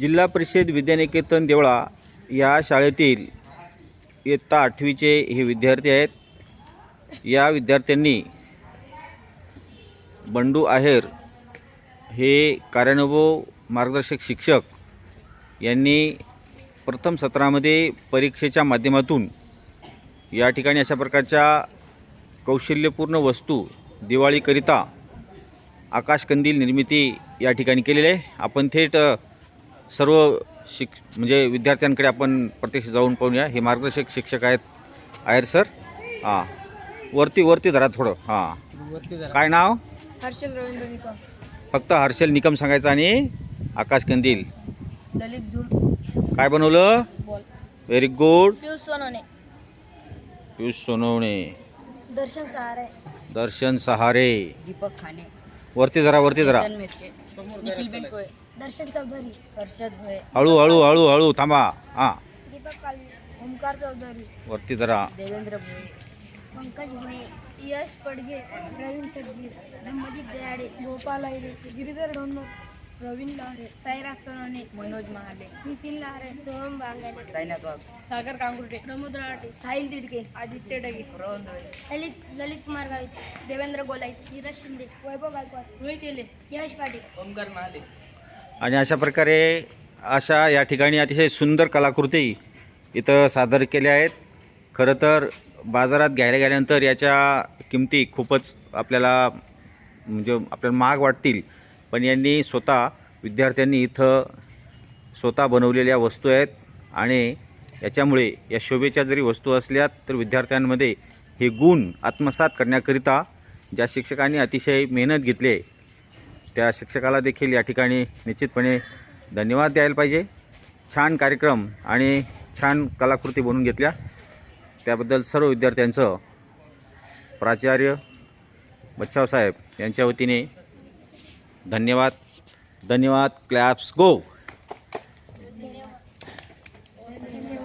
जिल्हा परिषद विद्यानिकेतन देवळा या शाळेतील इयत्ता आठवीचे हे विद्यार्थी आहेत. या विद्यार्थ्यांनी बंडू आहेर हे कार्यानुभव मार्गदर्शक शिक्षक यांनी प्रथम सत्रामध्ये परीक्षेच्या माध्यमातून या ठिकाणी अशा प्रकारच्या कौशल्यपूर्ण वस्तू दिवाळीकरिता आकाशकंदील निर्मिती या ठिकाणी केलेली आहे. आपण थेट सर्व शिक म्हणजे विद्यार्थ्यांकडे आपण प्रत्यक्ष जाऊन पाहूया. हे मार्गदर्शक शिक्षक आहेत आहेर सर. हां. वरती वरती धरा थोडं. हां. काय नाव? हर्षल रवींद्र निकम. फक्त हर्षल निकम सांगायचं आणि आकाशकंदील ललित धूल काय बनवलं? Ball. Very good Piyush Sonawane. Piyush Sonawane. Darshan Sahare. Darshan Sahare. Deepak Khane. वरती जरा वरती जरा निखिल ದರ್ಶನ್ ಚೌಧರಿ. ಹರ್ಷದ್ ಭೋಯ್. ಅಳು ಅಳು ಅಳು ಅಳು ತಮ್ಮ. ಹಾ ದೀಪಕ್ ಕಾಳಿ ಓಂಕಾರ ಚೌಧರಿ. ಬರ್ತಿದಾರ. ದೇವೇಂದ್ರ ಭೋಯ್. ಪಂಕಜ್ ಭೋಯ್ ಯಶ್ ಪಡ್ಗೆ ಪ್ರವೀಣ್ ಸದ್ಗೀರ್ ನಮ್ಮಜಿತ್ ದಯಾಡೆ ಗೋಪಾಲ ಇದೆ ಗಿರಿಧರ್ ಡೊನ್ನೂರ್ ಪ್ರವೀಣ್ ಲಾಹರೆ ಸೈರಾಜ್ ಸೋನೋನಿ ಮನೋಜ್ ಮಹಾಲೆ. ನಿತಿನ್ ಲಾಹರೆ ಸೋಹಮ್ ಬಾಂಗಲ್ ಸೈನಾಥ್ ವಾಗ್ ಸಾಗರ್ ಕಾಂಗುರ್ಟೆ ಪ್ರಮೋದ್ ರಾಟಿ ಸಾಹಿಲ್ ದಿಡ್ಗೆ ಆದಿತ್ಯ ಡಗಿ. ರೋಹನ್ ಲಲಿತ್ ಲಲಿತ್ ಕುಮಾರ್ ಗಾವಿತ್ ದೇವೇಂದ್ರ ಗೋಲೈ ನೀರಜ್ ಶಿಂದೆ ವೈಭವ್ ಗಾಯಕ್ವಾಡ್. ರೋಹಿತ್ ಎಲೆ ಯಶ್ ಪಾಟೀಲ್. ಓಂಕಾರ್ ಮಹಾಲೆ. आणि अशा प्रकारे अशा या ठिकाणी अतिशय सुंदर कलाकृती इथं सादर केल्या आहेत. खरं तर बाजारात घ्यायला गेल्यानंतर याच्या किमती खूपच आपल्याला म्हणजे आपल्याला महाग वाटतील. पण यांनी स्वतः विद्यार्थ्यांनी इथं स्वतः बनवलेल्या वस्तू आहेत आणि याच्यामुळे या शोभेच्या जरी वस्तू असल्या तर विद्यार्थ्यांमध्ये हे गुण आत्मसात करण्याकरिता ज्या शिक्षकांनी अतिशय मेहनत घेतली त्या शिक्षकाला देखील या ठिकाणी निश्चितपणे धन्यवाद द्यायला पाहिजे. छान कार्यक्रम आणि छान कलाकृती बनवून घेतल्या. त्याबद्दल सर्व विद्यार्थ्यांचं प्राचार्य बच्छाव साहेब यांच्या वतीने धन्यवाद. धन्यवाद. क्लॅप्स गो